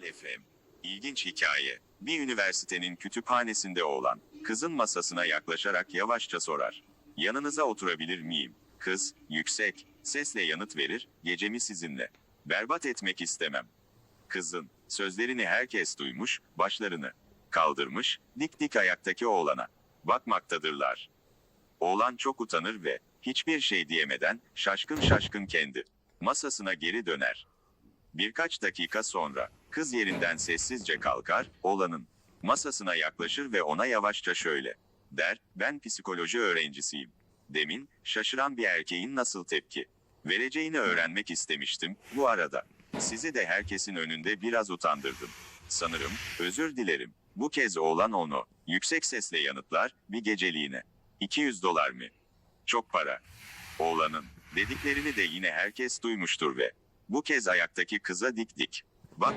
Hayal FM. İlginç hikaye. Bir üniversitenin kütüphanesinde oğlan, kızın masasına yaklaşarak yavaşça sorar. Yanınıza oturabilir miyim? Kız, yüksek, sesle yanıt verir, gecemi sizinle. Berbat etmek istemem. Kızın, sözlerini herkes duymuş, başlarını kaldırmış, dik dik ayaktaki oğlana bakmaktadırlar. Oğlan çok utanır ve hiçbir şey diyemeden şaşkın şaşkın kendi masasına geri döner. Birkaç dakika sonra kız yerinden sessizce kalkar, oğlanın masasına yaklaşır ve ona yavaşça şöyle der, ben psikoloji öğrencisiyim. Demin şaşıran bir erkeğin nasıl tepki vereceğini öğrenmek istemiştim. Bu arada sizi de herkesin önünde biraz utandırdım. Sanırım, özür dilerim. Bu kez oğlan onu yüksek sesle yanıtlar, bir geceliğine. 200 dolar mı? Çok para. Oğlanın dediklerini de yine herkes duymuştur ve bu kez ayaktaki kıza dik dik bakma